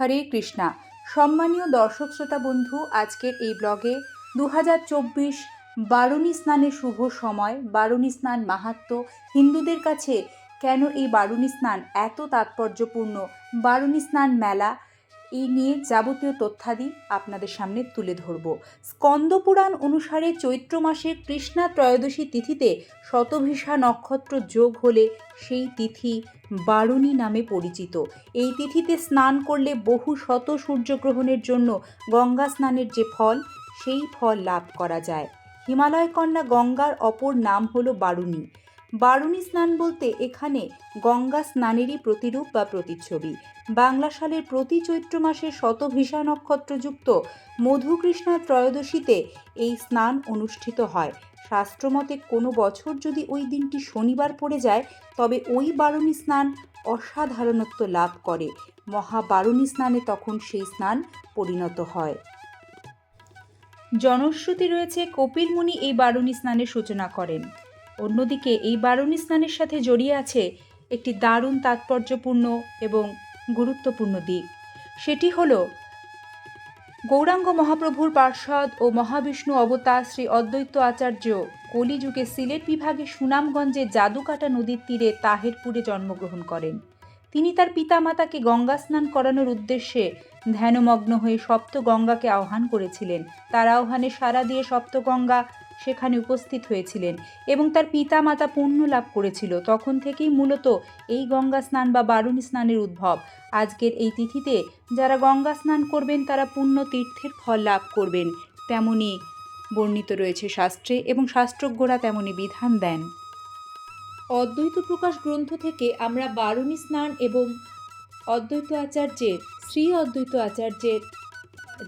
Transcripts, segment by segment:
হরে কৃষ্ণা। সম্মানীয় দর্শক, শ্রোতা বন্ধু, আজকের এই ব্লগে দু হাজার চব্বিশ বারুণী স্নানের শুভ সময়, বারুণী স্নান মাহাত্ম। হিন্দুদের কাছে কেন এই বারুণী স্নান এত তাৎপর্যপূর্ণ? বারুণী স্নান মেলা এই নিয়ে যাবতীয় তথ্যাদি আপনাদের সামনে তুলে ধরব। স্কন্দপুরাণ অনুসারে চৈত্র মাসের কৃষ্ণা ত্রয়োদশী তিথিতে শতভিসা নক্ষত্র যোগ হলে সেই তিথি বারুণী নামে পরিচিত। এই তিথিতে স্নান করলে বহু শত সূর্যগ্রহণের জন্য গঙ্গা স্নানের যে ফল, সেই ফল লাভ করা যায়। হিমালয় কন্যা গঙ্গার অপর নাম হলো বারুণী। বারুণী স্নান বলতে এখানে গঙ্গা স্নানেরই প্রতিরূপ বা প্রতিচ্ছবি। বাংলা সালের প্রতি চৈত্র মাসের শতভিসা নক্ষত্রযুক্ত মধুকৃষ্ণা ত্রয়োদশীতে এই স্নান অনুষ্ঠিত হয়। শাস্ত্রমতে কোনো বছর যদি ওই দিনটি শনিবার পড়ে যায়, তবে ওই বারুণী স্নান অসাধারণত্ব লাভ করে। মহাবারুণী স্নানে তখন সেই স্নান পরিণত হয়। জনশ্রুতি রয়েছে কপিল মুনি এই বারুণী স্নানের সূচনা করেন। অন্যদিকে এই বারুণী স্নানের সাথে জড়িয়ে আছে একটি দারুণ তাৎপর্যপূর্ণ এবং গুরুত্বপূর্ণ দিক। সেটি হল, গৌরাঙ্গ মহাপ্রভুর পার্ষদ ও মহাবিষ্ণু অবতার শ্রী অদ্বৈত আচার্য কলিযুগে সিলেট বিভাগে সুনামগঞ্জে জাদুকাটা নদীর তীরে তাহেরপুরে জন্মগ্রহণ করেন। তিনি তার পিতামাতাকে গঙ্গা স্নান করানোর উদ্দেশ্যে ধ্যানমগ্ন হয়ে সপ্ত গঙ্গাকে আহ্বান করেছিলেন। তার আহ্বানে সাড়া দিয়ে সপ্তগঙ্গা সেখানে উপস্থিত হয়েছিলেন এবং তার পিতা মাতা পুণ্য লাভ করেছিল। তখন থেকেই মূলত এই গঙ্গা স্নান বা বারুণী স্নানের উদ্ভব। আজকের এই তিথিতে যারা গঙ্গা স্নান করবেন, তারা পুণ্য তীর্থের ফল লাভ করবেন। তেমনই বর্ণিত রয়েছে শাস্ত্রে এবং শাস্ত্রজ্ঞরা তেমনই বিধান দেন। অদ্বৈত প্রকাশ গ্রন্থ থেকে আমরা বারুণী স্নান এবং অদ্বৈত আচার্যের, শ্রী অদ্বৈত আচার্যের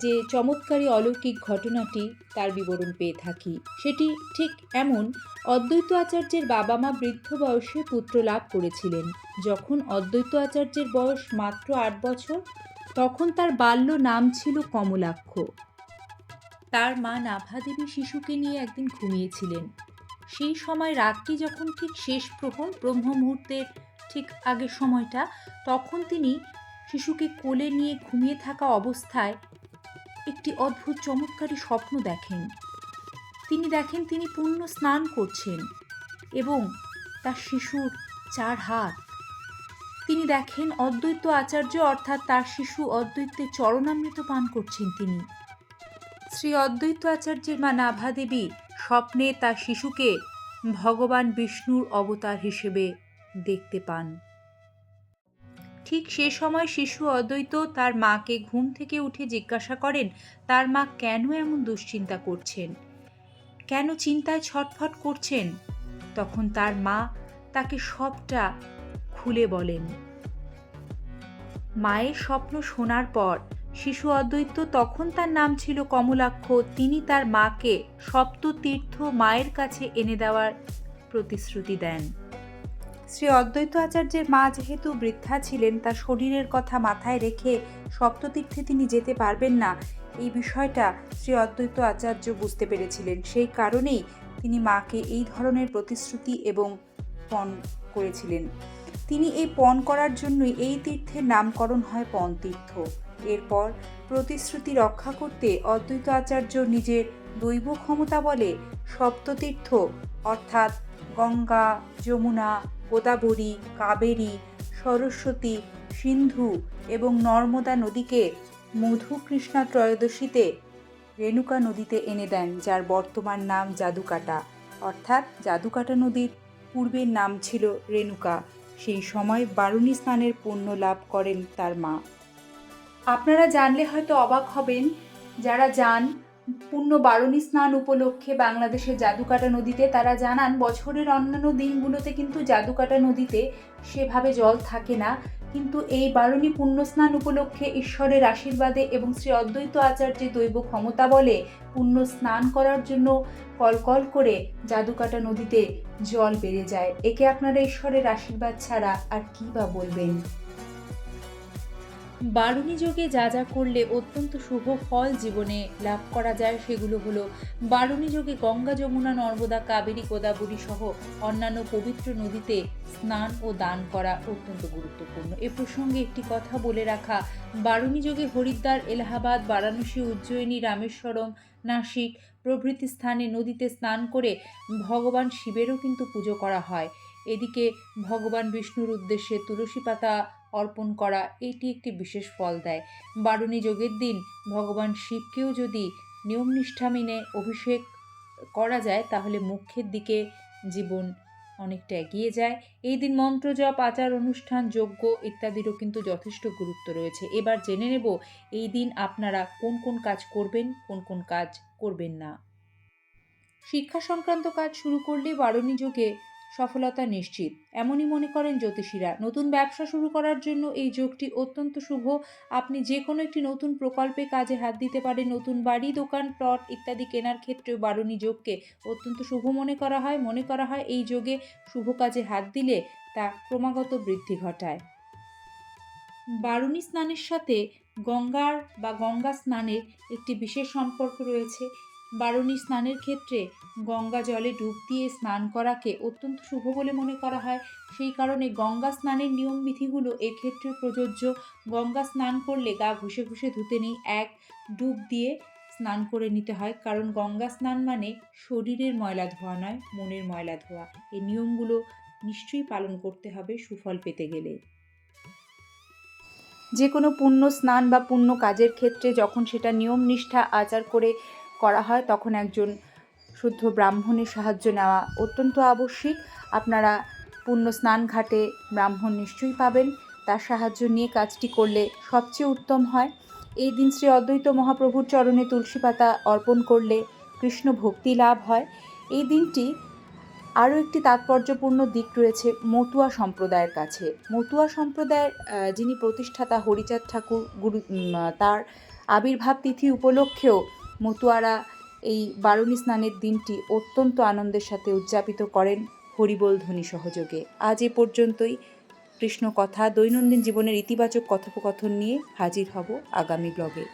যে চমৎকারী অলৌকিক ঘটনাটি তার বিবরণ পেয়ে থাকি। সেটি ঠিক এমন অদ্বৈত আচার্যের বাবা মা বৃদ্ধ বয়সে পুত্র লাভ করেছিলেন। যখন অদ্বৈত আচার্যের বয়স মাত্র আট বছর, তখন তার বাল্য নাম ছিল কমলাক্ষ। তার মা নাভাদেবী শিশুকে নিয়ে একদিন ঘুমিয়েছিলেন। সেই সময় রাতটি যখন ঠিক শেষ প্রহর, ব্রহ্ম মুহূর্তের ঠিক আগের সময়টা, তখন তিনি শিশুকে কোলে নিয়ে ঘুমিয়ে থাকা অবস্থায় একটি অদ্ভুত চমৎকারী স্বপ্ন দেখেন। তিনি দেখেন তিনি পূর্ণ স্নান করছেন এবং তার শিশুর চার হাত। তিনি দেখেন অদ্বৈত আচার্য অর্থাৎ তার শিশু অদ্বৈতের চরণামৃত পান করছেন তিনি। শ্রী অদ্বৈত আচার্যের মা নাভা দেবী স্বপ্নে তার শিশুকে ভগবান বিষ্ণুর অবতার হিসেবে দেখতে পান। ঠিক সে সময় শিশু অদ্বৈত তার মাকে ঘুম থেকে উঠে জিজ্ঞাসা করেন, তার মা কেন এমন দুশ্চিন্তা করছেন? কেন চিন্তায় ছটফট করছেন? তখন তার মা তাকে সবটা খুলে বলেন। মায়ের স্বপ্ন শোনার পর শিশু অদ্বৈত তখন তার নাম ছিল কমলাক্ষ, তিনি তার মাকে সপ্ততীর্থ মায়ের কাছে এনে দেওয়ার প্রতিশ্রুতি দেন। শ্রী অদ্বৈত আচার্যের মা যেহেতু বৃদ্ধা ছিলেন, তার শরীরের কথা মাথায় রেখে সপ্ততীর্থে তিনি যেতে পারবেন না। এই বিষয়টা শ্রী অদ্বৈত আচার্য বুঝতে পেরেছিলেন। সেই কারণেই তিনি মাকে এই ধরনের প্রতিশ্রুতি এবং পণ করেছিলেন। তিনি এই পণ করার জন্যই এই তীর্থের নামকরণ হয় পণ তীর্থ এরপর প্রতিশ্রুতি রক্ষা করতে অদ্বৈত আচার্য নিজের দৈব ক্ষমতা বলে সপ্ততীর্থ, অর্থাৎ গঙ্গা, যমুনা, গোদাবরী, কাবেরী, সরস্বতী, সিন্ধু এবং নর্মদা নদীকে মধু কৃষ্ণা ত্রয়োদশীতে রেণুকা নদীতে এনে দেন, যার বর্তমান নাম জাদুকাটা। অর্থাৎ জাদুকাটা নদীর পূর্বের নাম ছিল রেণুকা। সেই সময় বারুণী স্নানের পুণ্য লাভ করেন তার মা। আপনারা জানলে হয়তো অবাক হবেন, যারা যান পূর্ণ বারুণী স্নান উপলক্ষে বাংলাদেশের জাদুকাটা নদীতে তারা জানান, বছরের অন্যান্য দিনগুলোতে কিন্তু জাদুকাটা নদীতে সেভাবে জল থাকে না। কিন্তু এই বারুণী পুণ্য স্নান উপলক্ষে ঈশ্বরের আশীর্বাদে এবং শ্রী অদ্বৈত আচার্যের দৈব ক্ষমতা বলে পুণ্য স্নান করার জন্য কলকল করে জাদুকাটা নদীতে জল বেড়ে যায়। একে আপনারা ঈশ্বরের আশীর্বাদ ছাড়া আর কী বা বলবেন? বারুণী যোগে যা যা করলে অত্যন্ত শুভ ফল জীবনে লাভ করা যায় সেগুলো হলো বারুণী যোগে গঙ্গা যমুনা, নর্মদা, কাবেরী, গোদাবরী সহ অন্যান্য পবিত্র নদীতে স্নান ও দান করা অত্যন্ত গুরুত্বপূর্ণ। এ প্রসঙ্গে একটি কথা বলে রাখা, বারুণী যোগে হরিদ্বার, এলাহাবাদ, বারাণসী, উজ্জয়িনী, রামেশ্বরম, নাসিক প্রভৃতি স্থানে নদীতে স্নান করে ভগবান শিবেরও কিন্তু পুজো করা হয়। এদিকে ভগবান বিষ্ণুর উদ্দেশ্যে তুলসী পাতা অর্পণ করা, এটি একটি বিশেষ ফল দেয়। বারুণী যোগের দিন ভগবান শিবকেও যদি নিয়ম নিষ্ঠা মেনে অভিষেক করা যায়, তাহলে মুখ্যের দিকে জীবন অনেকটা এগিয়ে যায়। এই দিন মন্ত্র জপ, আচার অনুষ্ঠান, যজ্ঞ ইত্যাদিরও কিন্তু যথেষ্ট গুরুত্ব রয়েছে। এবার জেনে নেব, এই দিন আপনারা কোন কোন কাজ করবেন, কোন কোন কাজ করবেন না। শিক্ষা সংক্রান্ত কাজ শুরু করলে বারণী যোগে সফলতা নিশ্চিত। এমনই মনে করেন জ্যোতিষীরা, নতুন ব্যবসা শুরু করার জন্য এই যোগটি অত্যন্ত শুভ। আপনি যে কোনো একটি নতুন প্রকল্পে কাজে হাত দিতে পারেন, নতুন বাড়ি, দোকান, প্লট ইত্যাদি কেনার ক্ষেত্রেও বারণী যোগকে অত্যন্ত শুভ মনে করা হয়। মনে করা হয় এই যোগে শুভ কাজে হাত দিলে তা ক্রমাগত বৃদ্ধি ঘটায়। বারুণী স্নানের সাথে গঙ্গার বা গঙ্গা স্নানের একটি বিশেষ সম্পর্ক রয়েছে। বারুণী স্নানের ক্ষেত্রে গঙ্গা জলে ডুব দিয়ে স্নান করাকে অত্যন্ত শুভ বলে মনে করা হয়। সেই কারণে গঙ্গা স্নানের নিয়মবিধিগুলো এক্ষেত্রে প্রযোজ্য। গঙ্গা স্নান করলে গা ঘষে ঘষে ধুতে নেই, এক, ডুব দিয়ে স্নান করে নিতে হয়। কারণ গঙ্গা স্নান মানে শরীরের ময়লা ধোয়া নয়, মনের ময়লা ধোয়া। এই নিয়মগুলো নিশ্চয়ই পালন করতে হবে সুফল পেতে গেলে। যে কোনো পুণ্য স্নান বা পুণ্য কাজের ক্ষেত্রে যখন সেটা নিয়ম নিষ্ঠা আচার করে করা হয়, তখন একজন শুদ্ধ ব্রাহ্মণের সাহায্য নেওয়া অত্যন্ত আবশ্যিক। আপনারা পুণ্য স্নান ঘাটে ব্রাহ্মণ নিশ্চয়ই পাবেন, তার সাহায্য নিয়ে কাজটি করলে সবচেয়ে উত্তম হয়। এই দিন শ্রী অদ্বৈত মহাপ্রভুর চরণে তুলসী পাতা অর্পণ করলে কৃষ্ণ ভক্তি লাভ হয়। এই দিনটি আরও একটি তাৎপর্যপূর্ণ দিক রয়েছে মতুয়া সম্প্রদায়ের কাছে। মতুয়া সম্প্রদায়ের যিনি প্রতিষ্ঠাতা হরিচাঁদ ঠাকুর, গুরু তার আবির্ভাব তিথি উপলক্ষেও মতুয়ারা এই বারুণী স্নানের দিনটি অত্যন্ত আনন্দের সাথে উদযাপিত করেন হরিবল ধ্বনি সহযোগে। আজ এ পর্যন্তই। কৃষ্ণ কথা দৈনন্দিন জীবনের ইতিবাচক কথোপকথন নিয়ে হাজির হব আগামী ব্লগে।